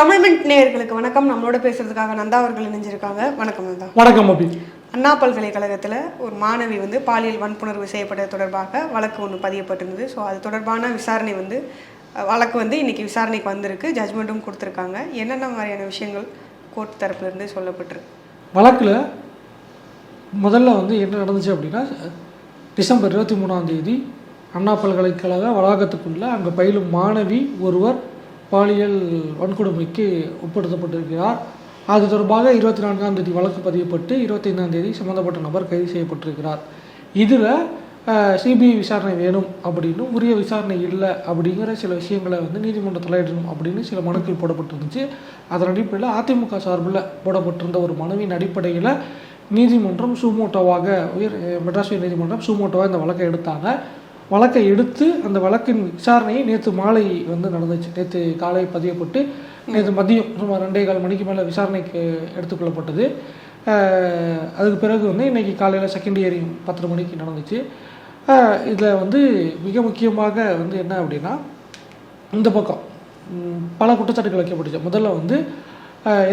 Tamil mint நேயர்களுக்கு வணக்கம். நம்மளோட பேசுறதுக்காக நந்தா அவர்கள் இணைஞ்சிருக்காங்க. வணக்கம் நந்தா. வணக்கம் அபி அண்ணா பல்கலைக்கழகத்தில் ஒரு மாணவி வந்து பாலியல் வன்புணர்வு செய்யப்பட்டது தொடர்பாக வழக்கு ஒன்று பதியப்பட்டிருந்தது. ஸோ அது தொடர்பான விசாரணை வந்து வழக்கு வந்து இன்னைக்கு விசாரணைக்கு வந்திருக்கு. ஜட்மெண்ட்டும் கொடுத்துருக்காங்க. என்னென்ன மாதிரியான விஷயங்கள் கோர்ட் தரப்புலேருந்து சொல்லப்பட்டிருக்கு? வழக்கில் முதல்ல வந்து என்ன நடந்துச்சு அப்படின்னா டிசம்பர் இருபத்தி மூணாம் தேதி அண்ணா பல்கலைக்கழக வளாகத்துக்குள்ளே அங்கே பயிலும் மாணவி ஒருவர் பாலியல் வன்கொடுமைக்கு உட்படுத்தப்பட்டிருக்கிறார். அது தொடர்பாக இருபத்தி நான்காம் தேதி வழக்கு பதியப்பட்டு இருபத்தைந்தாம் தேதி சம்மந்தப்பட்ட நபர் கைது செய்யப்பட்டிருக்கிறார். இதில் சிபிஐ விசாரணை வேணும் அப்படின்னு உரிய விசாரணை இல்லை அப்படிங்கிற சில விஷயங்களை வந்து நீதிமன்றம் தலையிடணும் அப்படின்னு சில மனுக்கள் போடப்பட்டிருந்துச்சு. அதன் அடிப்படையில் அதிமுக சார்பில் போடப்பட்டிருந்த ஒரு மனுவின் அடிப்படையில் நீதிமன்றம் சூமோட்டோவாக உயர் மெட்ராஸ் உயர் நீதிமன்றம் சூமோட்டோவாக இந்த வழக்கை எடுத்தாங்க. வழக்கை எடுத்து அந்த வழக்கின் விசாரணையை நேற்று மாலை வந்து நடந்துச்சு. நேற்று காலை பதியப்பட்டு நேற்று மதியம் சுமார் ரெண்டே கால் மணிக்கு மேலே விசாரணைக்கு எடுத்துக்கொள்ளப்பட்டது. அதுக்கு பிறகு வந்து இன்றைக்கி காலையில் செகண்ட் இயரிங் பத்தரை மணிக்கு நடந்துச்சு. இதில் வந்து மிக முக்கியமாக வந்து என்ன அப்படின்னா இந்த பக்கம் பல குற்றச்சாட்டுகள் வைக்கப்பட்டுச்சு. முதல்ல வந்து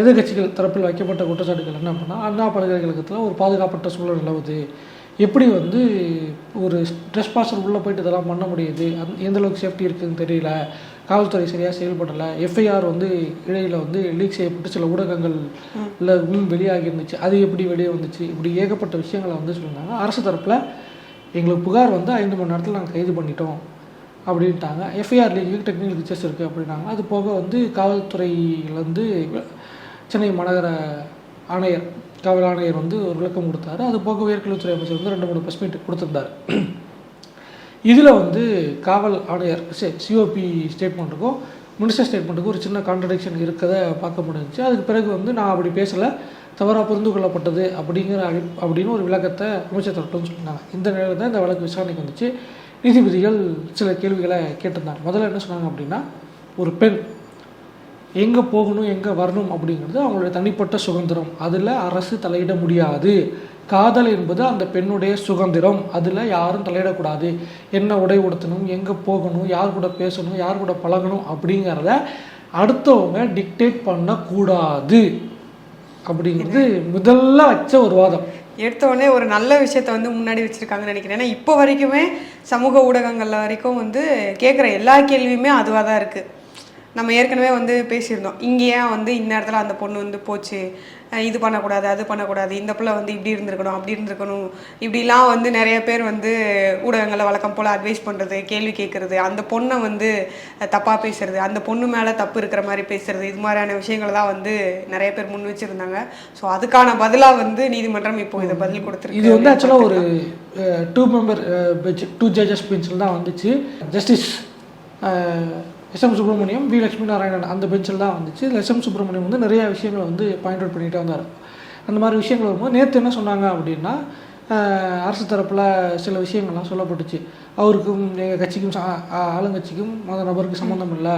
எதிர்கட்சிகள் எதிர்க்கட்சிகள் தரப்பில் வைக்கப்பட்ட குற்றச்சாட்டுகள் என்ன அப்படின்னா அண்ணா பல்கலைக்கழகத்தில் ஒரு பாதுகாப்பற்ற சூழல் நிலவுது. எப்படி வந்து ஒரு ட்ரெஸ் பாசர் உள்ளே போயிட்டு இதெல்லாம் பண்ண முடியுது? அந் எந்தளவுக்கு சேஃப்டி இருக்குதுன்னு தெரியல. காவல்துறை சரியாக செயல்படலை. எஃப்ஐஆர் வந்து இடையில் வந்து லீக் செய்யப்பட்டு சில ஊடகங்கள் இன்னும் வெளியாகி இருந்துச்சு. அது எப்படி வெளியே வந்துச்சு? இப்படி ஏகப்பட்ட விஷயங்களை வந்து சொல்லியிருந்தாங்க. அரசு தரப்பில் எங்களுக்கு புகார் வந்து ஐந்து மணி நேரத்தில் நாங்கள் கைது பண்ணிட்டோம் அப்படின்ட்டாங்க. எஃப்ஐஆர் லீக்கு டெக்னிக்கல் ரிச்சர்ஸ் இருக்குது அப்படின்னாங்க. அது போக வந்து காவல்துறையிலேருந்து சென்னை மாநகர ஆணையர் காவல் ஆணையர் வந்து ஒரு விளக்கம் கொடுத்தாரு. அது போக உயர்கல்வித்துறை அமைச்சர் வந்து ரெண்டு மூணு ப்ரெஸ் மீட் கொடுத்துருந்தாரு. இதில் வந்து காவல் ஆணையர் சிஓபி ஸ்டேட்மெண்ட்டுக்கும் மினிஸ்டர் ஸ்டேட்மெண்ட்டுக்கும் ஒரு சின்ன கான்ட்ரடிக்ஷன் இருக்கதை பார்க்க முடிஞ்சுச்சு. அதுக்கு பிறகு வந்து நான் அப்படி பேசலை. தவறாக புரிந்து கொள்ளப்பட்டது அப்படிங்கிற அடி அப்படின்னு ஒரு விளக்கத்தை அமைச்சர் தரட்டும்னு சொன்னாங்க. இந்த நிலையில் தான் இந்த வழக்கு விசாரணைக்கு வந்துச்சு. நீதிபதிகள் சில கேள்விகளை கேட்டிருந்தாங்க. முதல்ல என்ன சொன்னாங்க அப்படின்னா ஒரு பெண் எங்கே போகணும் எங்கே வரணும் அப்படிங்கிறது அவங்களுடைய தனிப்பட்ட சுதந்திரம். அதில் அரசு தலையிட முடியாது. காதல் என்பது அந்த பெண்ணுடைய சுதந்திரம். அதில் யாரும் தலையிடக்கூடாது. என்ன உடை உடுத்தணும் எங்கே போகணும் யார் கூட பேசணும் யார் கூட பழகணும் அப்படிங்கிறத அடுத்தவங்க டிக்டேட் பண்ணக்கூடாது. அப்படிங்கிறது முதல்ல வச்ச ஒரு வாதம். எடுத்த உடனே ஒரு நல்ல விஷயத்த வந்து முன்னாடி வச்சிருக்காங்கன்னு நினைக்கிறேன். ஏன்னா இப்போ வரைக்குமே சமூக ஊடகங்கள்ல வரைக்கும் வந்து கேட்குற எல்லா கேள்வியுமே அதுவாக தான் இருக்குது நம்ம ஏற்கனவே வந்து பேசியிருந்தோம். இங்கே ஏன் வந்து இந்நேரத்தில் அந்த பொண்ணு வந்து போச்சு. இது பண்ணக்கூடாது அது பண்ணக்கூடாது. இந்த பிள்ளை வந்து இப்படி இருந்திருக்கணும் அப்படி இருந்திருக்கணும். இப்படிலாம் வந்து நிறைய பேர் வந்து ஊடகங்களை வழக்கம் போல் அட்வைஸ் பண்ணுறது கேள்வி கேட்குறது அந்த பொண்ணை வந்து தப்பாக பேசுறது அந்த பொண்ணு மேலே தப்பு இருக்கிற மாதிரி பேசுறது. இது மாதிரியான விஷயங்கள் தான் வந்து நிறைய பேர் முன் வச்சுருந்தாங்க. ஸோ அதுக்கான பதிலாக வந்து நீதிமன்றம் இப்போ இதை பதில் கொடுத்துருக்கு. இது வந்து ஆக்சுவலாக ஒரு two member bench two judges பெஞ்சில் தான் வந்துச்சு. Justice S M Subramaniam V Lakshmi Narayanan அந்த பெஞ்சில் தான் வந்துச்சு. இதில் எஸ் எம் சுப்பிரமணியம் வந்து நிறைய விஷயங்களை வந்து பாயிண்ட் அவுட் பண்ணிகிட்டே வந்தார். அந்த மாதிரி விஷயங்கள் வரும்போது நேற்று என்ன சொன்னாங்க அப்படின்னா அரசு தரப்பில் சில விஷயங்கள்லாம் சொல்லப்பட்டுச்சு. அவருக்கும் எங்கள் கட்சிக்கும் ஆளுங்கட்சிக்கும் மத நபருக்கு சம்மந்தம் இல்லை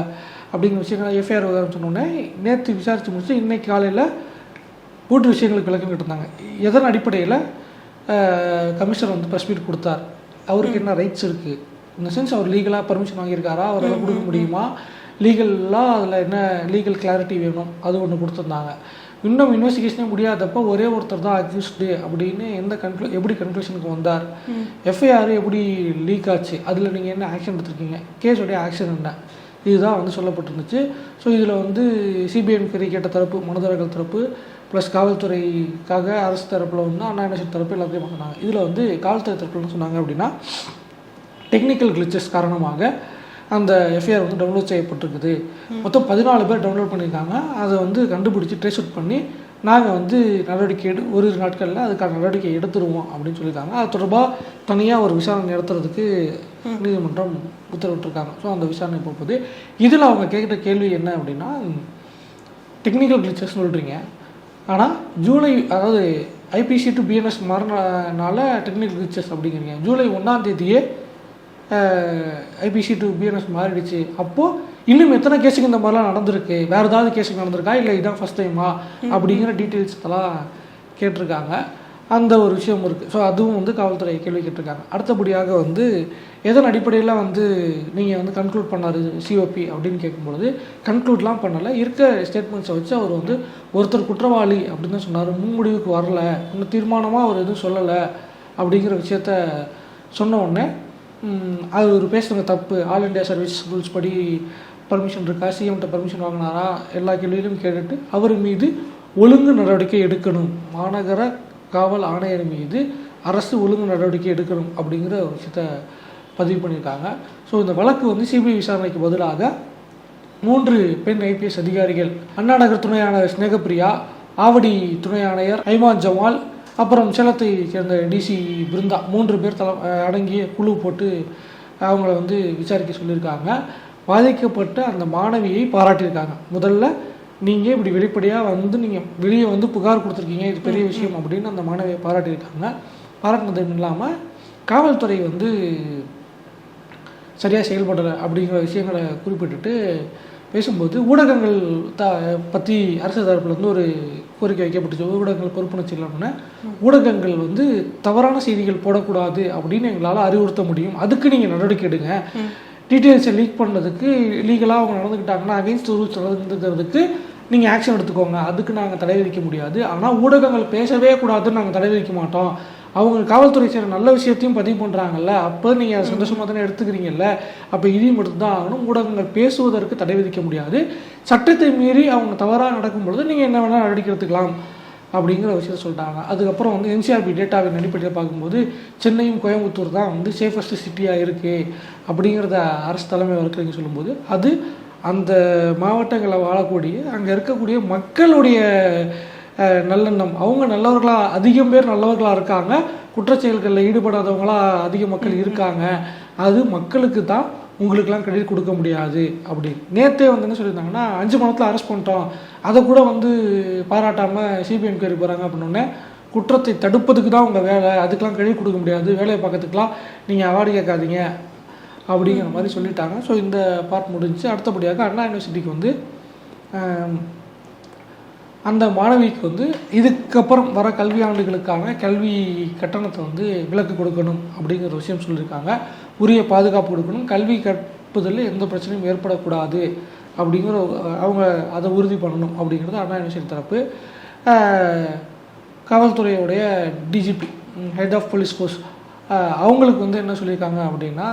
அப்படிங்கிற விஷயங்களை எஃப்ஐஆர் விவரம் சொன்னோடனே நேற்று விசாரித்து முடிச்சு இன்னைக்கு காலையில் மூன்று விஷயங்களுக்கு விளக்கம் கேட்டிருந்தாங்க. எதன் அடிப்படையில் கமிஷனர் வந்து ப்ரெஸ் மீட் கொடுத்தார். அவருக்கு என்ன ரைட்ஸ் இருக்குது இந்த சென்ஸ் அவர் லீகலாக பர்மிஷன் வாங்கியிருக்காரா? அவரால் கொடுக்க முடியுமா? லீகலாக அதில் என்ன லீகல் கிளாரிட்டி வேணும்? அது ஒன்று கொடுத்துருந்தாங்க. இன்னும் இன்வெஸ்டிகேஷனே முடியாதப்ப ஒரே ஒருத்தர் தான் அக்யூஸ்டு அப்படின்னு எந்த கன்க்ளூ எப்படி கன்க்ளூஷனுக்கு வந்தார்? எஃப்ஐஆர் எப்படி லீக் ஆச்சு? அதில் நீங்கள் என்ன ஆக்ஷன் எடுத்திருக்கீங்க? கேஸோடைய ஆக்ஷன் என்ன? இதுதான் வந்து சொல்லப்பட்டிருந்துச்சு. ஸோ இதில் வந்து சிபிஐ என்கொயரி கேட்ட தரப்பு மனுதாரர்கள் தரப்பு ப்ளஸ் காவல்துறைக்காக அரசு தரப்பில் வந்து அண்ணா யூனிவர்சிட்டி தரப்பு எல்லாத்தையும் சொன்னாங்க இதில் வந்து காவல்துறை தரப்பில் என்ன சொன்னாங்க அப்படின்னா டெக்னிக்கல் கிளிச்சஸ் காரணமாக அந்த எஃப்ஐஆர் வந்து டவுன்லோட் செய்யப்பட்டிருக்குது. மொத்தம் பதினாலு பேர் டவுன்லோட் பண்ணியிருக்காங்க. அதை வந்து கண்டுபிடிச்சி ட்ரேஸ் அவுட் பண்ணி நாங்கள் வந்து நடவடிக்கை எடு ஒரு நாட்களில் அதுக்கான நடவடிக்கை எடுத்துருவோம் அப்படின்னு சொல்லியிருக்காங்க. அது தொடர்பாக தனியாக ஒரு விசாரணை நடத்துறதுக்கு நீதிமன்றம் உத்தரவிட்டிருக்காங்க. ஸோ அந்த விசாரணை போகுது. இதில் அவங்க கேட்குற கேள்வி என்ன அப்படின்னா டெக்னிக்கல் கிளிச்சஸ் சொல்கிறீங்க ஆனால் ஜூலை அதாவது ஐபிசி டு பிஎன்எஸ் மாறினால டெக்னிக்கல் கிளிச்சஸ் அப்படிங்கிறீங்க. ஜூலை ஒன்றாம் தேதியே ஐபிசி டு பிஎன்எஸ் மாறிடுச்சு. அப்போது இன்னும் எத்தனை கேஸுக்கு இந்த மாதிரிலாம் நடந்திருக்கு? வேறு ஏதாவது கேஸுக்கு நடந்திருக்கா? இல்லை இதான் ஃபஸ்ட் டைமா அப்படிங்கிற டீட்டெயில்ஸ் கேட்டிருக்காங்க. அந்த ஒரு விஷயம் இருக்குது ஸோ அதுவும் வந்து காவல்துறை கேள்வி கேட்டிருக்காங்க. அடுத்தபடியாக வந்து எதன் அடிப்படையில் வந்து நீங்கள் வந்து கன்க்ளூட் பண்ணாரு சிஓபி அப்படின்னு கேட்கும்பொழுது கன்க்ளூட்லாம் பண்ணலை. இருக்க ஸ்டேட்மெண்ட்ஸை வச்சு அவர் வந்து ஒருத்தர் குற்றவாளி அப்படின்னு தான் சொன்னார். முன்முடிவுக்கு வரல. இன்னும் தீர்மானமாக அவர் எதுவும் சொல்லலை. அப்படிங்கிற விஷயத்த சொன்ன உடனே அது ஒரு பேசுகிற தப்பு. ஆல் இண்டியா சர்வீஸ் ரூல்ஸ் படி பர்மிஷன் இருக்கா? சிஎம்கிட்ட பர்மிஷன் வாங்கினாரா? எல்லா கேள்வியிலும் கேட்டுட்டு அவர் மீது ஒழுங்கு நடவடிக்கை எடுக்கணும். மாநகர காவல் ஆணையர் மீது அரசு ஒழுங்கு நடவடிக்கை எடுக்கணும் அப்படிங்கிற ஒரு விஷயத்த பதிவு பண்ணியிருக்காங்க. ஸோ இந்த வழக்கு வந்து சிபிஐ விசாரணைக்கு பதிலாக மூன்று பெண் ஐபிஎஸ் அதிகாரிகள் அண்ணா நகர் துணை ஆணையர் ஸ்னேகப்பிரியா ஆவடி துணை ஆணையர் ஐமான் ஜமால் அப்புறம் சேலத்தை சேர்ந்த டிசி பிருந்தா மூன்று பேர் தல அடங்கிய குழு போட்டு அவங்கள வந்து விசாரிக்க சொல்லியிருக்காங்க. பாதிக்கப்பட்ட அந்த மாணவியை பாராட்டியிருக்காங்க. முதல்ல நீங்கள் இப்படி வெளிப்படையாக வந்து நீங்கள் வெளியே வந்து புகார் கொடுத்துருக்கீங்க இது பெரிய விஷயம் அப்படின்னு அந்த மாணவியை பாராட்டியிருக்காங்க. பாராட்டினது இல்லாமல் காவல்துறை வந்து சரியாக செயல்படலை அப்படிங்கிற விஷயங்களை குறிப்பிட்டுட்டு பேசும்போது ஊடகங்கள் த பற்றி அரசு தரப்புல இருந்து ஒரு கோரிக்கை வைக்கப்பட்டுச்சு. ஊடகங்கள் பொறுப்புணர்ச்சி இல்லாமல் ஊடகங்கள் வந்து தவறான செய்திகள் போடக்கூடாது அப்படின்னு எங்களால் அறிவுறுத்த முடியும். அதுக்கு நீங்கள் நடவடிக்கை எடுங்க. டீட்டெயில்ஸை லீக் பண்ணதுக்கு லீகலாக அவங்க நடந்துக்கிட்டாங்கன்னா அகைன்ஸ்ட் ரூல்ஸ் நடந்துக்கிறதுக்கு நீங்கள் ஆக்ஷன் எடுத்துக்கோங்க. அதுக்கு நாங்கள் தடை விதிக்க முடியாது. ஆனால் ஊடகங்கள் பேசவே கூடாதுன்னு நாங்கள் தடை விதிக்க மாட்டோம். அவங்க காவல்துறை செய்கிற நல்ல விஷயத்தையும் பதிவு பண்ணுறாங்கல்ல அப்போ நீங்கள் சந்தோஷமாக தானே எடுத்துக்கிறீங்கல்ல? அப்போ இதையும் மட்டும்தான் தான் ஆகணும். ஊடகங்கள் பேசுவதற்கு தடை விதிக்க முடியாது. சட்டத்தை மீறி அவங்க தவறாக நடக்கும் பொழுது நீங்கள் என்ன வேணால் நடவடிக்கை எடுத்துக்கலாம் அப்படிங்கிற விஷயத்த சொல்லிட்டாங்க அதுக்கப்புறம் வந்து என்சிஆர்பி டேட்டாவின் அடிப்படையில் பார்க்கும்போது சென்னையும் கோயம்புத்தூர் தான் வந்து சேஃபஸ்ட் சிட்டியாக இருக்குது அப்படிங்கிறத அரசு தலைமை வழக்கறிஞர் சொல்லும்போது அது அந்த மாவட்டங்களில் வாழக்கூடிய அங்கே இருக்கக்கூடிய மக்களுடைய நல்லெண்ணம். அவங்க நல்லவர்களா அதிகம் பேர் நல்லவர்களாக இருக்காங்க. குற்றச்செயல்களில் ஈடுபடாதவங்களா அதிக மக்கள் இருக்காங்க. அது மக்களுக்கு தான் உங்களுக்கெல்லாம் கிரெடிட் கொடுக்க முடியாது அப்படி. நேற்றே வந்து என்ன சொல்லியிருந்தாங்கன்னா அஞ்சு மாதத்தில் அரெஸ்ட் பண்ணிட்டோம். அதை கூட வந்து பாராட்டாமல் சிபிஐ என்கொயரி போகிறாங்க அப்படின்னோடனே குற்றத்தை தடுப்பதுக்கு தான் உங்கள் வேலை. அதுக்கெல்லாம் கிரெடிட் கொடுக்க முடியாது. வேலையை பார்க்கறதுக்கெலாம் நீங்கள் அவார்டு கேட்காதீங்க. அப்படிங்கிற மாதிரி சொல்லிட்டாங்க. ஸோ இந்த பார்ட் முடிஞ்சு அடுத்தபடியாக அண்ணா யூனிவர்சிட்டிக்கு வந்து அந்த மாணவிக்கு வந்து இதுக்கப்புறம் வர கல்வி ஆண்டுகளுக்கான கல்வி கட்டணத்தை வந்து விலக்கு கொடுக்கணும் அப்படிங்கிற விஷயம் சொல்லியிருக்காங்க. உரிய பாதுகாப்பு கொடுக்கணும். கல்வி கற்பதில் எந்த பிரச்சனையும் ஏற்படக்கூடாது அப்படிங்கிற அவங்க அதை உறுதி பண்ணணும் அப்படிங்கிறது அண்ணா யூனிவர்சிட்டி தரப்பு. காவல்துறையுடைய DGP head of police force அவங்களுக்கு வந்து என்ன சொல்லியிருக்காங்க அப்படின்னா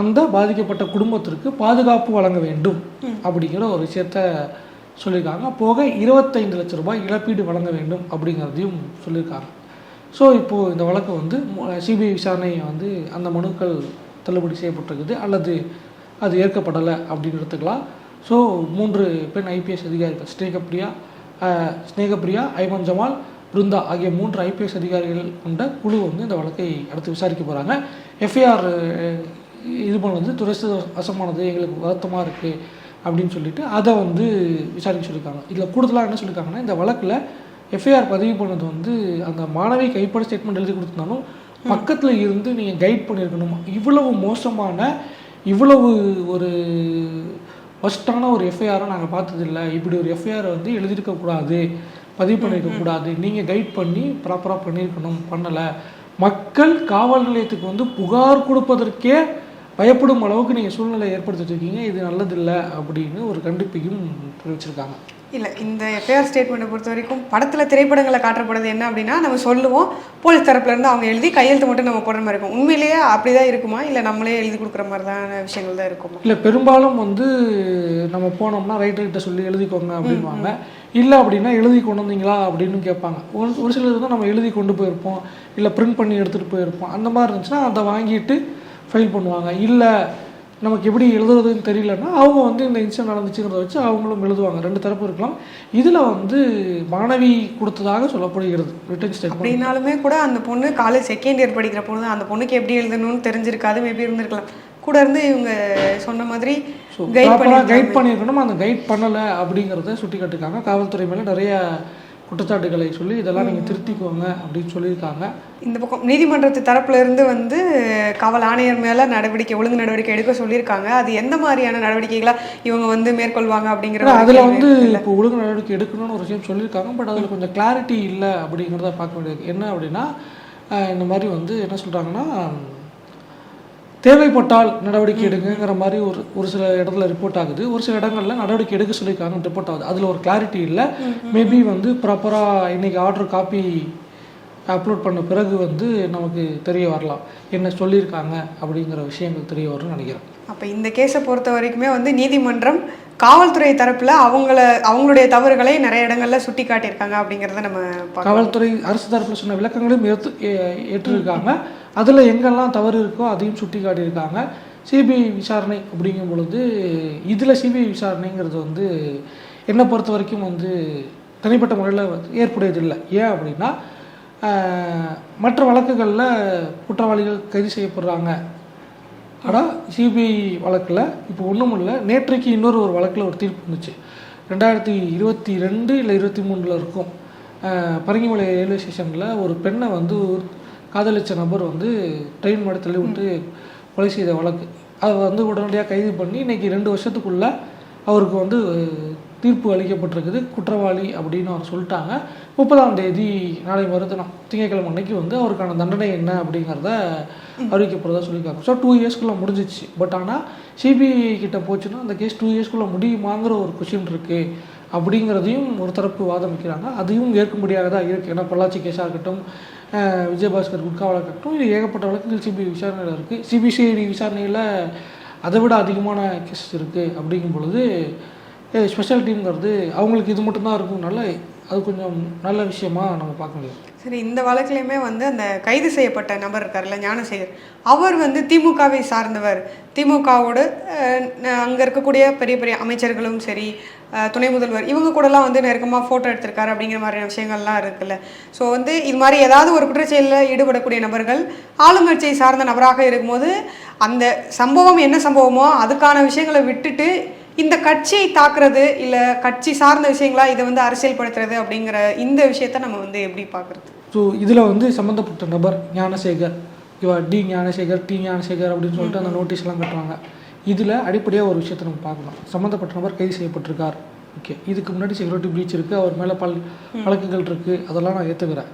அந்த பாதிக்கப்பட்ட குடும்பத்திற்கு பாதுகாப்பு வழங்க வேண்டும் அப்படிங்கிற ஒரு விஷயத்த சொல்லியிருக்காங்க. போக இருபத்தைந்து லட்ச ரூபாய் இழப்பீடு வழங்க வேண்டும் அப்படிங்கிறதையும் சொல்லியிருக்காங்க. ஸோ இப்போது இந்த வழக்கு வந்து சிபிஐ விசாரணையை வந்து அந்த மனுக்கள் தள்ளுபடி செய்யப்பட்டிருக்குது அல்லது அது ஏற்கப்படலை அப்படின்னு எடுத்துக்கலாம். ஸோ மூன்று பெண் ஐபிஎஸ் அதிகாரிகள் ஸ்னேகப்பிரியா அஹ், ஸ்னேகப்பிரியா ஐமன் ஜமால் பிருந்தா ஆகிய மூன்று ஐபிஎஸ் அதிகாரிகள் கொண்ட குழு வந்து இந்த வழக்கை அடுத்து விசாரிக்க போகிறாங்க எஃப்ஐஆர் இது பண்ணது துரசமானது எங்களுக்கு வருத்தமாக இருக்குது அப்படின்னு சொல்லிட்டு அதை வந்து விசாரிக்க சொல்லியிருக்காங்க. இதில் கூடுதலாக என்ன சொல்லியிருக்காங்கன்னா இந்த வழக்கில் எஃப்ஐஆர் பதிவு பண்ணது வந்து அந்த மாணவி கைப்பட ஸ்டேட்மெண்ட் எழுதி கொடுத்திருந்தாலும் பக்கத்தில் இருந்து நீங்கள் கைட் பண்ணியிருக்கணும்? இவ்வளவு மோசமான இவ்வளவு ஒரு ஒஸ்ட்டான ஒரு எஃப்ஐஆரை நாங்கள் பார்த்ததில்ல. இப்படி ஒரு எஃப்ஐஆரை வந்து எழுதியிருக்கக்கூடாது பதிவு பண்ணியிருக்கக்கூடாது நீங்கள் கைட் பண்ணி ப்ராப்பராக பண்ணியிருக்கணும் பண்ணலை. மக்கள் காவல் நிலையத்துக்கு வந்து புகார் கொடுப்பதற்கே பயப்படும் அளவுக்கு நீங்கள் சூழ்நிலை ஏற்படுத்திட்டு இருக்கீங்க இது நல்லதில்லை அப்படின்னு ஒரு கண்டிப்பையும் தெரிவிச்சிருக்காங்க. இல்லை இந்த எஃப்ஐஆர் ஸ்டேட்மெண்ட்டை பொறுத்த வரைக்கும் படத்தில் திரைப்படங்களை காட்டப்படுறது என்ன அப்படின்னா நம்ம சொல்லுவோம் போலீஸ் தரப்புலேருந்து அவங்க எழுதி கையெழுத்து மட்டும் நம்ம போடுற மாதிரி இருக்கும். உண்மையிலேயே அப்படி தான் இருக்குமா? இல்லை நம்மளே எழுதி கொடுக்குற மாதிரி தான் விஷயங்கள் தான் இருக்குமா? இல்லை பெரும்பாலும் வந்து நம்ம போனோம்னா ரைட்டர்கிட்ட சொல்லி எழுதிக்கோங்க அப்படின்வாங்க இல்லை அப்படின்னா எழுதி கொண்டு வந்தீங்களா அப்படின்னு கேட்பாங்க. ஒரு ஒரு சிலர் தான் நம்ம எழுதி கொண்டு போயிருப்போம் இல்லை பிரிண்ட் பண்ணி எடுத்துகிட்டு போயிருப்போம். அந்த மாதிரி இருந்துச்சுன்னா அதை வாங்கிட்டு ஃபைல் பண்ணுவாங்க. இல்லை நமக்கு எப்படி எழுதுறதுன்னு தெரியலன்னா அவங்க வந்து இந்த இன்சிடென்ட் நடந்துச்சுங்கிறத வச்சு அவங்களும் எழுதுவாங்க. ரெண்டு தரப்பு இருக்கலாம். இதில் வந்து மாணவி கொடுத்ததாக சொல்லப்படுகிறது. ரிட்டன் ஸ்டேட்மெண்ட் அப்படின்னாலுமே கூட அந்த பொண்ணு காலேஜ் செகண்ட் இயர் படிக்கிற பொண்ணு தான். அந்த பொண்ணுக்கு எப்படி எழுதணும்னு தெரிஞ்சிருக்காது. மேபி இருந்திருக்கலாம். கூட இருந்து இவங்க சொன்ன மாதிரி கைட் பண்ணி கைட் பண்ணியிருக்கணும்? அந்த கைட் பண்ணலை அப்படிங்கிறத சுட்டி காட்டிருக்காங்க காவல்துறை மேலே நிறைய குற்றச்சாட்டுகளை சொல்லி இதெல்லாம் நீங்கள் திருத்திக்கோங்க அப்படின்னு சொல்லியிருக்காங்க. இந்த பக்கம் நீதிமன்றத்து தரப்புல இருந்து வந்து காவல் ஆணையர் மேல நடவடிக்கை ஒழுங்கு நடவடிக்கை எடுக்க சொல்லியிருக்காங்க. அது எந்த மாதிரியான நடவடிக்கைகளா இவங்க வந்து மேற்கொள்வாங்க அப்படிங்கிற அதில் வந்து. இப்போ ஒழுங்கு நடவடிக்கை எடுக்கணும்னு ஒரு விஷயம் சொல்லியிருக்காங்க. பட் அதில் கொஞ்சம் கிளாரிட்டி இல்லை அப்படிங்கிறத பார்க்க வேண்டியது. என்ன அப்படின்னா இந்த மாதிரி வந்து என்ன சொல்கிறாங்கன்னா தேவைப்பட்டால் நடவடிக்கை எடுங்கங்கிற மாதிரி ஒரு ஒரு சில இடத்துல ரிப்போர்ட் ஆகுது. ஒரு சில இடங்கள்ல நடவடிக்கை எடுக்க சொல்லியிருக்காங்க ரிப்போர்ட் ஆகுது. அதில் ஒரு கிளாரிட்டி இல்லை. மேபி வந்து ப்ராப்பராக இன்னைக்கு ஆர்டர் காப்பி அப்லோட் பண்ண பிறகு வந்து நமக்கு தெரிய வரலாம். என்ன சொல்லியிருக்காங்க அப்படிங்கிற விஷயங்கள் தெரிய வரும்னு நினைக்கிறேன். அப்போ இந்த கேஸை பொறுத்த வரைக்குமே வந்து நீதிமன்றம் காவல்துறை தரப்பில் அவங்கள அவங்களுடைய தவறுகளை நிறைய இடங்களில் சுட்டி காட்டியிருக்காங்க அப்படிங்கிறத நம்ம காவல்துறை அரசு தரப்பில் சொன்ன விளக்கங்களையும் ஏற்று ஏ- ஏற்றிருக்காங்க. அதில் எங்கெல்லாம் தவறு இருக்கோ அதையும் சுட்டி காட்டியிருக்காங்க சிபிஐ விசாரணை அப்படிங்கும் பொழுது இதில் சிபிஐ விசாரணைங்கிறது வந்து என்னை பொறுத்த வரைக்கும் வந்து தனிப்பட்ட முறையில் ஏற்புடையதில்லை. ஏன் அப்படின்னா மற்ற வழக்குகளில் குற்றவாளிகள் கைது செய்யப்படுறாங்க. ஆனால் சிபிஐ வழக்கில் இப்போ ஒன்றும் இல்லை. நேற்றைக்கு இன்னொரு ஒரு வழக்கில் ஒரு தீர்ப்பு வந்துச்சு. ரெண்டாயிரத்தி இருபத்தி ரெண்டு இல்லை இருபத்தி மூணில் இருக்கும். பரங்கிமலை ரயில்வே ஸ்டேஷனில் ஒரு பெண்ணை வந்து காதலிச்ச நபர் வந்து ட்ரெயின் தள்ளி விட்டு கொலை செய்த வழக்கு. அதை வந்து உடனடியாக கைது பண்ணி இன்னைக்கு ரெண்டு வருஷத்துக்குள்ள அவருக்கு வந்து தீர்ப்பு அளிக்கப்பட்டிருக்குது. குற்றவாளி அப்படின்னு அவர் சொல்லிட்டாங்க. முப்பதாம் தேதி நாளை மறுதினம் திங்கட்கிழமை அன்னைக்கு வந்து அவருக்கான தண்டனை என்ன அப்படிங்கிறத அறிவிக்கப்படுறதா சொல்லியிருக்காங்க. ஸோ டூ இயர்ஸ்க்குள்ளே முடிஞ்சிச்சு. பட் ஆனால் சிபிஐ கிட்ட போச்சுன்னா அந்த கேஸ் டூ இயர்ஸ்க்குள்ளே முடியுமாங்கிற ஒரு கொஷின் இருக்குது அப்படிங்கிறதையும் ஒரு தரப்பு வாதம் வைக்கிறாங்க அதையும் ஏற்கும்படியாக தான் இருக்குது ஏன்னா பொள்ளாச்சி கேஸாக இருக்கட்டும் விஜயபாஸ்கர் குட்கா வழக்கட்டும் இருக்கட்டும் இது ஏகப்பட்ட வழக்குகள் சிபிஐ விசாரணையில் இருக்குது சிபிசிஐடி விசாரணையில் அதை விட அதிகமான கேஸ் இருக்குது அப்படிங்கும் பொழுது ஸ்பெஷல் டீம்ங்கிறது அவங்களுக்கு இது மட்டும்தான் இருக்கும்னால அது கொஞ்சம் நல்ல விஷயமா நம்ம பார்க்க முடியும். சரி இந்த வழக்குலையுமே வந்து அந்த கைது செய்யப்பட்ட நபர் இருக்கார்ல ஞானசேகர் அவர் வந்து திமுகவை சார்ந்தவர். திமுகவோடு அங்கே இருக்கக்கூடிய பெரிய பெரிய அமைச்சர்களும் சரி துணை முதல்வர் இவங்க கூடலாம் வந்து நெருக்கமாக ஃபோட்டோ எடுத்திருக்காரு அப்படிங்கிற மாதிரியான விஷயங்கள்லாம் இருக்குல்ல. ஸோ வந்து இது மாதிரி ஏதாவது ஒரு குற்றச்செயலில் ஈடுபடக்கூடிய நபர்கள் ஆளுங்கட்சியை சார்ந்த நபராக இருக்கும்போது அந்த சம்பவம் என்ன சம்பவமோ அதுக்கான விஷயங்களை விட்டுட்டு இந்த கட்சியை தாக்குறது இல்லை கட்சி சார்ந்த விஷயங்களா இதை வந்து அரசியல்படுத்துறது அப்படிங்கிற இந்த விஷயத்த நம்ம வந்து எப்படி பார்க்குறது? ஸோ இதில் வந்து சம்மந்தப்பட்ட நபர் ஞானசேகர். இவா டி ஞானசேகர் டி ஞானசேகர் அப்படின்னு சொல்லிட்டு அந்த நோட்டீஸ்லாம் கட்டுறாங்க இதில் அடிப்படையாக ஒரு விஷயத்தை நம்ம பார்க்கணும். சம்மந்தப்பட்ட நபர் கைது செய்யப்பட்டிருக்கார். ஓகே இதுக்கு முன்னாடி செக்யூரிட்டி ப்ரீச் இருக்குது அவர் மேலே பல் வழக்குகள் இருக்குது அதெல்லாம் நான் ஏற்றுக்கிறேன்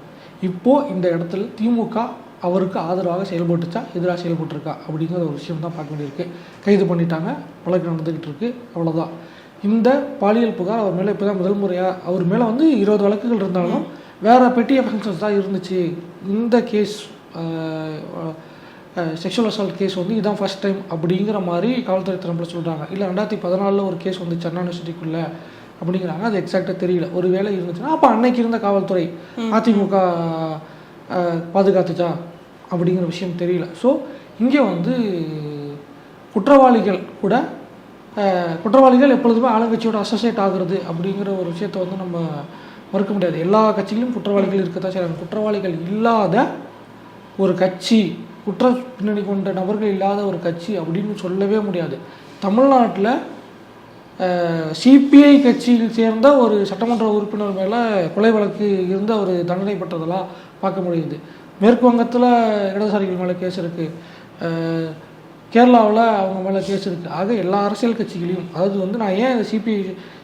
இப்போது இந்த இடத்துல திமுக அவருக்கு ஆதரவாக செயல்பட்டுச்சா எதிராக செயல்பட்டிருக்கா அப்படிங்கிற ஒரு விஷயம் தான் பார்க்க வேண்டியிருக்கு. கைது பண்ணிட்டாங்க வழக்கு நடந்துக்கிட்டு இருக்கு அவ்வளோதான் இந்த பாலியல் புகார் அவர் மேலே இப்போ தான் முதல் முறையாக அவர் மேலே வந்து இருபது வழக்குகள் இருந்தாலும் வேற பெட்டி ஃபங்க்ஷன்ஸ் தான் இருந்துச்சு. இந்த கேஸ் செக்ஷுவல் அசால்ட் கேஸ் வந்து இதான் ஃபர்ஸ்ட் டைம் அப்படிங்கிற மாதிரி காவல்துறை தரப்பில் சொல்கிறாங்க இல்லை ரெண்டாயிரத்தி பதினாலில் ஒரு கேஸ் வந்து சென்னை யூனிவர்சிட்டிக்குள்ளே அப்படிங்கிறாங்க. அது எக்ஸாக்டாக தெரியல. ஒரு வேலை இருந்துச்சுன்னா அப்போ அன்னைக்கு இருந்த காவல்துறை அதிமுக பாதுகாத்துச்சா? அப்படிங்கிற விஷயம் தெரியல. ஸோ இங்கே வந்து குற்றவாளிகள் கூட குற்றவாளிகள் எப்பொழுதுமே ஆளுங்கட்சியோட அசோசியேட் ஆகுறது அப்படிங்கிற ஒரு விஷயத்தை வந்து நம்ம மறுக்க முடியாது. எல்லா கட்சியிலும் குற்றவாளிகள் இருக்கத்தான் செய்கிறாங்க குற்றவாளிகள் இல்லாத ஒரு கட்சி குற்ற பின்னணி கொண்ட நபர்கள் இல்லாத ஒரு கட்சி அப்படின்னு சொல்லவே முடியாது. தமிழ்நாட்டில் சிபிஐ கட்சியில் சேர்ந்த ஒரு சட்டமன்ற உறுப்பினர் மேலே கொலை வழக்கு இருந்து அவர் தண்டனை பெற்றதெல்லாம் பார்க்க முடியுது. மேற்கு வங்கத்தில் இடதுசாரிகள் மேலே கேஸ் இருக்குது கேரளாவில் அவங்க மேலே கேஸ் இருக்குது ஆக எல்லா அரசியல் கட்சிகளையும் அதாவது வந்து நான் ஏன் சிபிஐ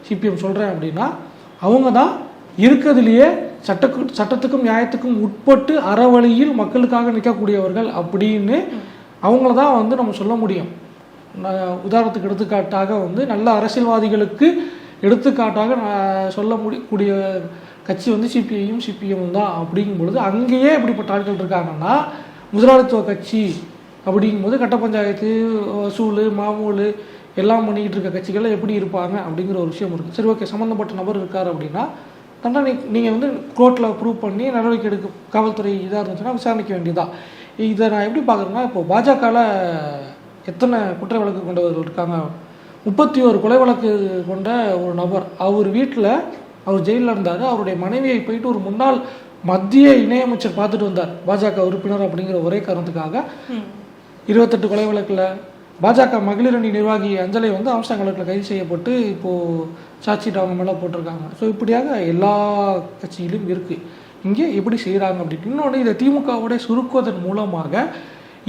சிபிஎம் சொல்கிறேன் அப்படின்னா அவங்க தான் இருக்கிறதுலையே சட்டக்கு சட்டத்துக்கும் நியாயத்துக்கும் உட்பட்டு அறவழியில் மக்களுக்காக நிற்கக்கூடியவர்கள் அப்படின்னு அவங்கள தான் வந்து நம்ம சொல்ல முடியும். உதாரணத்துக்கு எடுத்துக்காட்டாக வந்து நல்ல அரசியல்வாதிகளுக்கு எடுத்துக்காட்டாக நான் சொல்ல முடியக்கூடிய கட்சி வந்து சிபிஐயும் சிபிஎம் தான் அப்படிங்கும் பொழுது அங்கேயே இப்படிப்பட்ட ஆட்கள் இருக்காங்கன்னா முதலாளித்துவ கட்சி அப்படிங்கும்போது கட்ட பஞ்சாயத்து வசூல் மாமூல் எல்லாம் பண்ணிக்கிட்டு இருக்க கட்சிகள் எப்படி இருப்பாங்க அப்படிங்கிற ஒரு விஷயம் இருக்குது சரி ஓகே சம்மந்தப்பட்ட நபர் இருக்கார் அப்படின்னா தண்டனை நீங்கள் வந்து கோர்ட்டில் ப்ரூவ் பண்ணி நடவடிக்கை எடுக்க காவல்துறை இதாக இருந்துச்சுன்னா விசாரணைக்க வேண்டியதா இதை நான் எப்படி பார்க்குறேன்னா இப்போ பாஜகவில் எத்தனை குற்ற வழக்கு கொண்டவர்கள் இருக்காங்க? முப்பத்தி ஒரு கொலை வழக்கு கொண்ட ஒரு நபர். அவர் வீட்டில் அவர் ஜெயிலில் இருந்தார். அவருடைய மனைவியை போயிட்டு ஒரு முன்னாள் மத்திய இணையமைச்சர் பார்த்துட்டு வந்தார். பாஜக உறுப்பினர் அப்படிங்கிற ஒரே காரணத்துக்காக. இருபத்தெட்டு கொலை வழக்கில் பாஜக மகளிர் அணி நிர்வாகி அஞ்சலை வந்து ஆம்ஸ்டாங் வழக்கில் கைது செய்யப்பட்டு இப்போது சார்ஜ் அவங்க மேலே போட்டிருக்காங்க. ஸோ இப்படியாக எல்லா கட்சியிலும் இருக்குது இங்கே எப்படி செய்கிறாங்க அப்படின்னு இன்னொன்று இதை திமுகவோட சுருக்குவதன் மூலமாக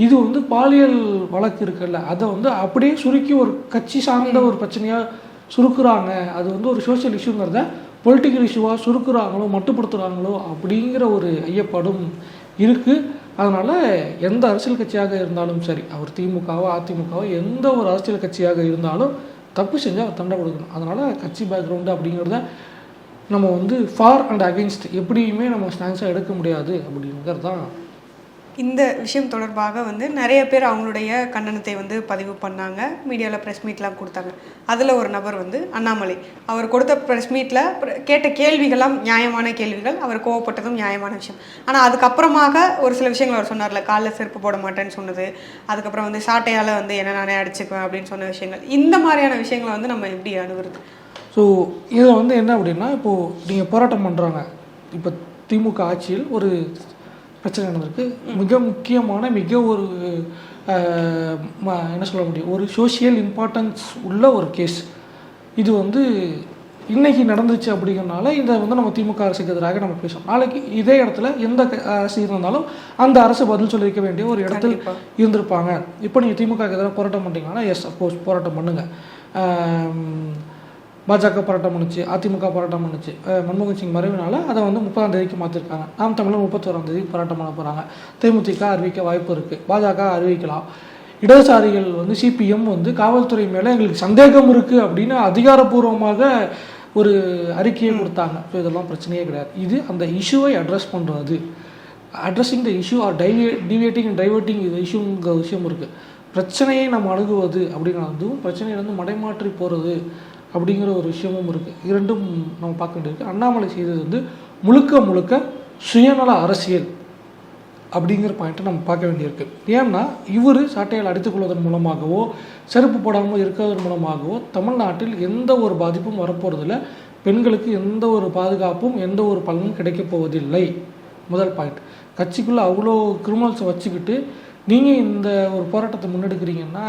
இது வந்து பாலியல் வழக்கு இருக்குல்ல அதை வந்து அப்படியே சுருக்கி ஒரு கட்சி சார்ந்த ஒரு பிரச்சனையாக சுருக்குறாங்க. அது வந்து ஒரு சோஷியல் இஷ்யூங்கிறத பொலிட்டிக்கல் இஷ்யூவாக சுருக்குறாங்களோ மட்டுப்படுத்துகிறாங்களோ அப்படிங்கிற ஒரு ஐயப்பாடும் இருக்குது அதனால் எந்த அரசியல் கட்சியாக இருந்தாலும் சரி அவர் திமுகவோ அதிமுகவோ எந்த ஒரு அரசியல் கட்சியாக இருந்தாலும் தப்பு செஞ்சால் அவர் தண்டை கொடுக்கணும். அதனால் கட்சி பேக்ரவுண்டு அப்படிங்கிறத நம்ம வந்து ஃபார் அண்ட் அகெயின்ஸ்ட் எப்படியுமே நம்ம ஸ்டான்ஸாக எடுக்க முடியாது அப்படிங்கிறது தான் இந்த விஷயம் தொடர்பாக வந்து நிறைய பேர் அவங்களுடைய கண்டனத்தை வந்து பதிவு பண்ணாங்க. மீடியாவில் ப்ரெஸ் மீட்லாம் கொடுத்தாங்க. அதில் ஒரு நபர் வந்து அண்ணாமலை. அவர் கொடுத்த ப்ரெஸ் மீட்டில் கேட்ட கேள்விகள்லாம் நியாயமான கேள்விகள். அவர் கோவப்பட்டதும் நியாயமான விஷயம். ஆனால் அதுக்கப்புறமாக ஒரு சில விஷயங்கள் அவர் சொன்னார்ல. காலில் செருப்பு போட மாட்டேன்னு சொன்னது. அதுக்கப்புறம் வந்து சாட்டையால் வந்து என்ன நானே அடிச்சுக்குவேன் அப்படின்னு சொன்ன விஷயங்கள். இந்த மாதிரியான விஷயங்களை வந்து நம்ம எப்படி அணுகுறது? ஸோ இதில் வந்து என்ன அப்படின்னா இப்போது நீங்கள் போராட்டம் பண்ணுறாங்க இப்போ திமுக ஆட்சியில் ஒரு பிரச்சனை நடந்திருக்கு. மிக முக்கியமான மிக ஒரு என்ன சொல்ல முடியும்? ஒரு சோஷியல் இம்பார்ட்டன்ஸ் உள்ள ஒரு கேஸ் இது வந்து இன்னைக்கு நடந்துச்சு அப்படிங்கிறனால இதை வந்து நம்ம திமுக அரசுக்கு எதிராக நம்ம பேசுவோம். நாளைக்கு இதே இடத்துல எந்த அரசு இருந்தாலும் அந்த அரசு பதில் சொல்லியிருக்க வேண்டிய ஒரு இடத்தில். இருந்திருப்பாங்க. இப்போ நீங்கள் திமுக எதிராக போராட்டம் பண்ணுறீங்கன்னா எஸ் அப்கோர்ஸ் போராட்டம் பண்ணுங்கள் பாஜக போராட்டம் பண்ணுச்சு அதிமுக போராட்டம் பண்ணுச்சு மன்மோகன் சிங் மறைவினால அதை வந்து முப்பதாம் தேதிக்கு மாற்றிருக்காங்க நாம் தமிழர் முப்பத்தோராம் தேதி போராட்டம் பண்ண போகிறாங்க தேமுதிக அறிவிக்க வாய்ப்பு இருக்குது பாஜக அறிவிக்கலாம். இடதுசாரிகள் வந்து சிபிஎம் வந்து காவல்துறை மேலே எங்களுக்கு சந்தேகம் இருக்குது அப்படின்னு அதிகாரப்பூர்வமாக ஒரு அறிக்கையை கொடுத்தாங்க. ஸோ இதெல்லாம் பிரச்சனையே கிடையாது. இது அந்த இஷ்யூவை அட்ரஸ் பண்ணுறது அட்ரஸிங் த இஷ்யூ ஆர் டைவே டிவேட்டிங் அண்ட் டைவர்ட்டிங் இது இஷ்யூங்கிற விஷயம் இருக்குது பிரச்சனையை நம்ம அணுகுவது அப்படிங்கிறதும் பிரச்சனையிலேருந்து மடைமாற்றி போகிறது அப்படிங்கிற ஒரு விஷயமும் இருக்குது இரண்டும் நம்ம பார்க்க வேண்டியிருக்கு. அண்ணாமலை செய்தது வந்து முழுக்க முழுக்க சுயநல அரசியல் அப்படிங்கிற பாயிண்ட்டை நம்ம பார்க்க வேண்டியிருக்கு. ஏன்னா இவர் சாட்டையால் அடித்துக்கொள்வதன் மூலமாகவோ செருப்பு போடாமல் இருக்கிறதன் மூலமாகவோ தமிழ்நாட்டில் எந்த ஒரு பாதிப்பும் வரப்போகிறதில்ல பெண்களுக்கு எந்த ஒரு பாதுகாப்பும் எந்த ஒரு பலனும் கிடைக்கப் போவதில்லை. முதல் பாயிண்ட் கட்சிக்குள்ளே அவ்வளோ கிரிமினல்ஸை வச்சுக்கிட்டு நீங்கள் இந்த ஒரு போராட்டத்தை முன்னெடுக்கிறீங்கன்னா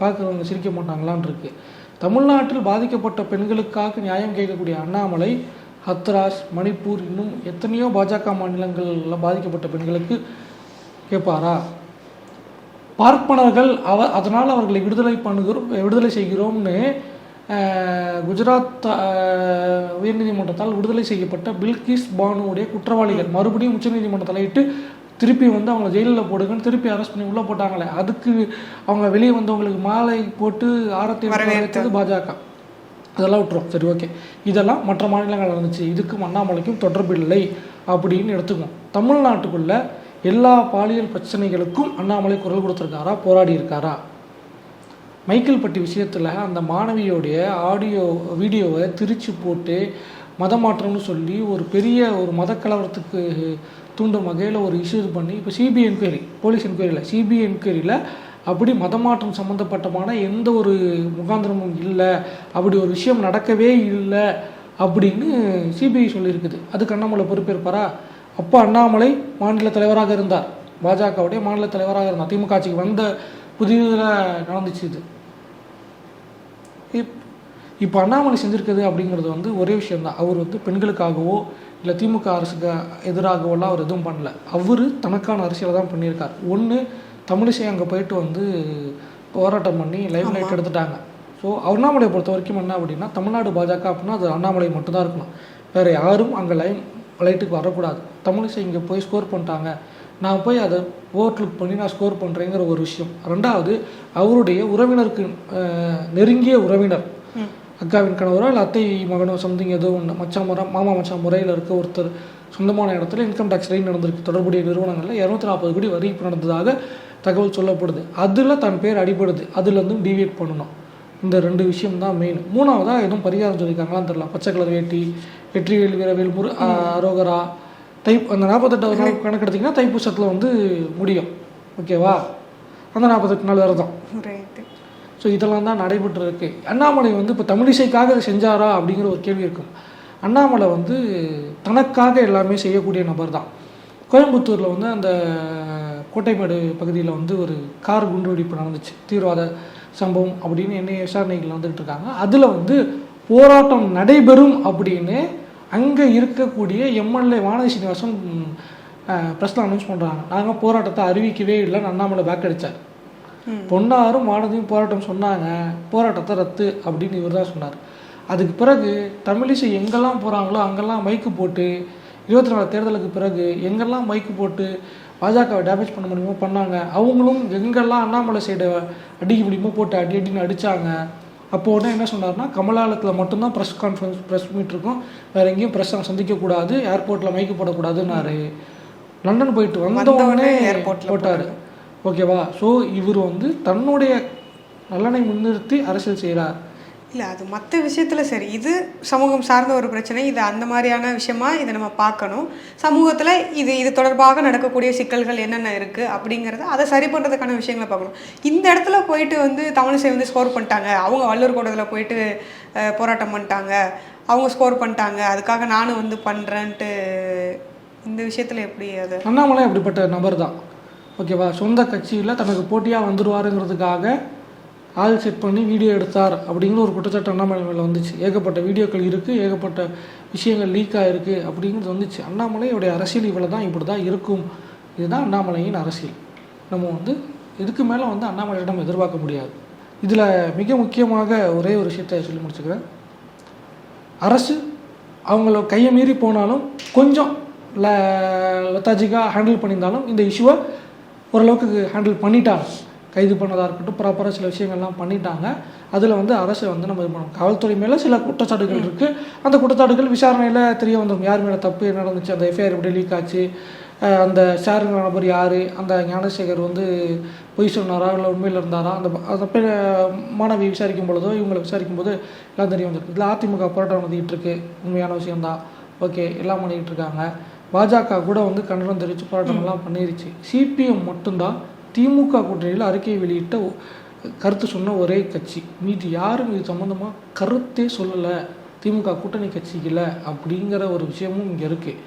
பார்க்குறவங்க சிரிக்க மாட்டாங்களான் இருக்குது தமிழ்நாட்டில் பாதிக்கப்பட்ட பெண்களுக்காக நியாயம் கேட்கக்கூடிய அண்ணாமலை ஹத்ராஸ் மணிப்பூர் இன்னும் எத்தனையோ பாஜக மாநிலங்களில் பாதிக்கப்பட்ட பெண்களுக்கு கேட்பாரா? பார்ப்பனர்கள் அவ அதனால் அவர்களை விடுதலை பண்ணுகிறோம் விடுதலை செய்கிறோம்னு குஜராத் உயர்நீதிமன்றத்தால் விடுதலை செய்யப்பட்ட பில்கிஸ் பானுவுடைய குற்றவாளிகள். மறுபடியும் உச்சநீதிமன்றம் தலையிட்டு திருப்பி வந்து அவங்கள ஜெயிலில் போடுங்கன்னு திருப்பி அரெஸ்ட் பண்ணி உள்ளே போட்டாங்களே அதுக்கு அவங்க வெளியே வந்தவங்களுக்கு மாலை போட்டு ஆரத்தி வரவேற்றது பாஜக. அதெல்லாம் விட்டுரும். சரி ஓகே இதெல்லாம் மற்ற மாநிலங்கள் நடந்துச்சு. இதுக்கும் அண்ணாமலைக்கும் தொடர்பு இல்லை அப்படின்னு எடுத்துக்குவோம். தமிழ்நாட்டுக்குள்ள எல்லா பாலியல் பிரச்சனைகளுக்கும் அண்ணாமலை குரல் கொடுத்துருக்காரா? போராடி இருக்காரா? மைக்கேல்பட்டி விஷயத்தில் அந்த மாணவியோடைய ஆடியோ வீடியோவை திரிச்சு போட்டு மதமாற்றம்னு சொல்லி ஒரு பெரிய ஒரு மத கலவரத்துக்கு தூண்டும் வகையில் ஒரு இஷ்யூ பண்ணி இப்போ சிபிஐ என்கொயரி போலீஸ் என்கொயரியில் சிபிஐ என்கொயரியில் அப்படி மதமாற்றம் சம்மந்தப்பட்டமான எந்த ஒரு முகாந்திரமும் இல்லை அப்படி ஒரு விஷயம் நடக்கவே இல்லை அப்படின்னு சிபிஐ சொல்லியிருக்குது. அதுக்கு அண்ணாமலை பொறுப்பேற்பாரா? அப்போ அண்ணாமலை மாநில தலைவராக இருந்தார். பாஜகவுடைய மாநில தலைவராக இருந்தார். திமுக ஆட்சிக்கு வந்த புதியதில் நடந்துச்சு இது. இப் இப்போ அண்ணாமலை செஞ்சுருக்குது அப்படிங்கிறது வந்து ஒரே விஷயம்தான். அவர் வந்து பெண்களுக்காகவோ இல்லை திமுக அரசுக்கு எதிராகவோலாம் அவர் எதுவும் பண்ணல. அவர் தனக்கான அரசியலை தான் பண்ணியிருக்கார். ஒன்று தமிழிசை அங்கே போயிட்டு வந்து போராட்டம் பண்ணி லைவ் லைட் எடுத்துட்டாங்க. ஸோ அண்ணாமலையை பொறுத்த வரைக்கும் என்ன அப்படின்னா தமிழ்நாடு பாஜக அப்படின்னா அது அண்ணாமலை மட்டும்தான் இருக்கணும். வேறு யாரும் அங்கே லைவ் லைட்டுக்கு வரக்கூடாது. தமிழிசை இங்கே போய் ஸ்கோர் பண்ணிட்டாங்க. நான் போய் அதை ஓட் லுக் பண்ணி நான் ஸ்கோர் பண்ணுறேங்கிற ஒரு விஷயம். ரெண்டாவது அவருடைய உறவினருக்கு நெருங்கிய உறவினர். அக்காவின் கணவரோ இல்லை அத்தை மகனோ சம்திங் ஏதோ ஒன்று மச்சான் முறை மாமா மச்சான் முறையில் இருக்க ஒருத்தர் சொந்தமான இடத்துல இன்கம் டேக்ஸ் ரெயின் நடந்திருக்கு. தொடர்புடைய நிறுவனங்களில் இரநூத்தி நாற்பது கோடி வரி நடந்ததாக தகவல் சொல்லப்படுது. அதில் தன் பேர் அடிபடுது. அதுலேருந்தும் டிவியேட் பண்ணணும். இந்த ரெண்டு விஷயம் தான் மெயின் மூணாவதாக எதுவும் பரிகாரம் சொல்லியிருக்காங்களான்னு தெரியல. பச்சை கலர் வேட்டி வெற்றிவேல் வீரவேல் முரு அரோகரா தை அந்த நாற்பத்தெட்டாவது நாள் கணக்கெடுத்திங்கன்னா தைப்பூசத்தில் வந்து முடியும். ஓகேவா அந்த நாற்பத்தெட்டு நாள் விரதம் ஸோ இதெல்லாம் தான் நடைபெற்று இருக்கு அண்ணாமலை வந்து இப்போ தமிழிசைக்காக இதை செஞ்சாரா அப்படிங்கிற ஒரு கேள்வி இருக்கும் அண்ணாமலை வந்து தனக்காக எல்லாமே செய்யக்கூடிய நபர் தான் கோயம்புத்தூரில் வந்து அந்த கோட்டைமேடு பகுதியில் வந்து ஒரு கார் குண்டுவெடிப்பு நடந்துச்சு. தீவிரவாத சம்பவம் அப்படின்னு என்ன விசாரணைகள் வந்துகிட்டு இருக்காங்க. அதில் வந்து போராட்டம் நடைபெறும் அப்படின்னு அங்கே இருக்கக்கூடிய எம்எல்ஏ வானதி சீனிவாசன் ப்ரெஸ்ல அனௌன்ஸ் பண்ணுறாங்க நாங்கள் போராட்டத்தை அறிவிக்கவே இல்லைன்னு அண்ணாமலை பேக் அடித்தார் பொன்னாரும் வானதியும் போராட்டம் சொன்னாங்க. போராட்டத்தை ரத்து அப்படின்னு இவர் தான் சொன்னார். அதுக்கு பிறகு தமிழிசை எங்கெல்லாம் போகிறாங்களோ அங்கெல்லாம் மைக்கு போட்டு இருபத்தி நாலு தேர்தலுக்கு பிறகு எங்கெல்லாம் மைக்கு போட்டு பாஜகவை டேமேஜ் பண்ண முடியுமோ பண்ணாங்க. அவங்களும் எங்கெல்லாம் அண்ணாமலை சைடை அடிக்க முடியுமோ போட்டு அடி அடின்னு அடித்தாங்க அப்போ உடனே என்ன சொன்னார்னா கமலாலயத்தில் மட்டும்தான் ப்ரெஸ் கான்ஃபரன்ஸ் ப்ரெஸ் மீட் இருக்கும். வேறு எங்கேயும் ப்ரெஸ் சந்திக்கக்கூடாது ஏர்போர்ட்டில் மைக்கு போடக்கூடாதுன்னாரு. லண்டன் போயிட்டு வந்த வந்த உடனே உடனே airportல போட்டார். ஓகேவா? ஸோ இவர் வந்து தன்னுடைய நலனை முன்னிறுத்தி அரசியல் செய்கிறார் இல்லை அது மற்ற விஷயத்தில் சரி. இது சமூகம் சார்ந்த ஒரு பிரச்சனை. இது அந்த மாதிரியான விஷயமா இதை நம்ம பார்க்கணும். சமூகத்தில் இது இது தொடர்பாக நடக்கக்கூடிய சிக்கல்கள் என்னென்ன இருக்குது அப்படிங்கிறத அதை சரி பண்ணுறதுக்கான விஷயங்களை பார்க்கணும். இந்த இடத்துல போயிட்டு வந்து தமிழிசை வந்து ஸ்கோர் பண்ணிட்டாங்க. அவங்க வள்ளூர் கோட்டத்தில் போயிட்டு போராட்டம் பண்ணிட்டாங்க. அவங்க ஸ்கோர் பண்ணிட்டாங்க. அதுக்காக நானும் வந்து பண்ணுறேன்ட்டு இந்த விஷயத்தில் எப்படி அது? அண்ணாமலை அப்படிப்பட்ட நபர் தான் ஓகேவா? சொந்த கட்சியில் தனக்கு போட்டியாக வந்துடுவாருங்கிறதுக்காக ஆள் செட் பண்ணி வீடியோ எடுத்தார் அப்படிங்கிற ஒரு குற்றச்சாட்டு அண்ணாமலை மேலே வந்துச்சு. ஏகப்பட்ட வீடியோக்கள் இருக்குது ஏகப்பட்ட விஷயங்கள் லீக் ஆகிருக்கு அப்படிங்கிறது வந்துச்சு. அண்ணாமலையுடைய அரசியல் இவ்வளோ தான் இப்படி தான் இருக்கும். இதுதான் அண்ணாமலையின் அரசியல். நம்ம வந்து இதுக்கு மேலே வந்து அண்ணாமலையிடம் எதிர்பார்க்க முடியாது. இதில் மிக முக்கியமாக ஒரே ஒரு விஷயத்தை சொல்லி முடிச்சுக்கிறேன். அரசு அவங்கள கையை மீறி போனாலும் கொஞ்சம் ல லத்தாஜிக்காக ஹேண்டில் பண்ணியிருந்தாலும் இந்த இஷ்யூவை ஓரளவுக்கு ஹேண்டில் பண்ணிட்டாங்க கைது பண்ணதாக இருக்கட்டும் ப்ராப்பராக சில விஷயங்கள்லாம் பண்ணிட்டாங்க. அதில் வந்து அரசு வந்து நம்ம இது பண்ணணும். காவல்துறை மேலே சில குற்றச்சாட்டுகள் இருக்குது அந்த குற்றச்சாட்டுகள் விசாரணையில் தெரிய வந்துடும் யார் மேலே தப்பு நடந்துச்சு அந்த எஃப்ஐஆர் எப்படி லீக் ஆச்சு அந்த ஷேருங்கிற நபர் யார் அந்த ஞானசேகர் வந்து பொய் சொன்னாரா இல்லை உண்மையில் இருந்தாரா அந்த அந்த பெ மாணவி விசாரிக்கும் பொழுதோ இவங்களை விசாரிக்கும் போது எல்லாம் தெரிய வந்திருக்கு இதில் அதிமுக போராட்டம் நடந்துகிட்டு இருக்கு. உண்மையான விஷயம்தான். ஓகே எல்லாம் பண்ணிக்கிட்டு இருக்காங்க. பாஜக கூட வந்து கண்டனம் தெரிவித்து போராட்டம் எல்லாம் பண்ணிருச்சு. சிபிஎம் மட்டும்தான் திமுக கூட்டணியில் அறிக்கை வெளியிட்ட கருத்து சொன்ன ஒரே கட்சி. மீதி யாரும் இது சம்மந்தமாக கருத்தே சொல்லலை. திமுக கூட்டணி கட்சிகளை அப்படிங்கிற ஒரு விஷயமும் இங்கே இருக்குது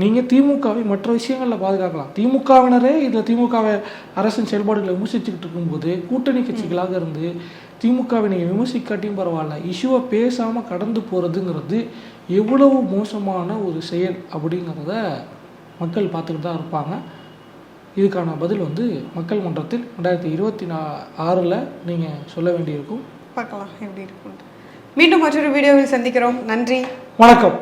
நீங்கள் திமுகவை மற்ற விஷயங்களில் பாதுகாக்கலாம். திமுகவினரே இதில் திமுகவை அரசின் செயல்பாடுகளை விமர்சிச்சுக்கிட்டு இருக்கும்போது கூட்டணி கட்சிகளாக இருந்து திமுகவை நீங்கள் விமர்சிக்காட்டியும் பரவாயில்ல. இஷ்யூவை பேசாமல் கடந்து போகிறதுங்கிறது எவ்வளவு மோசமான ஒரு செயல் அப்படிங்கிறத மக்கள் பார்த்துக்கிட்டு தான் இருப்பாங்க. இதுக்கான பதில் வந்து மக்கள் மன்றத்தில் ரெண்டாயிரத்தி இருபத்தி நா ஆறில் நீங்கள் சொல்ல வேண்டியிருக்கும். பார்க்கலாம் எப்படி இருக்கும்னு. மீண்டும் மற்றொரு வீடியோவில் சந்திக்கிறோம். நன்றி. வணக்கம்.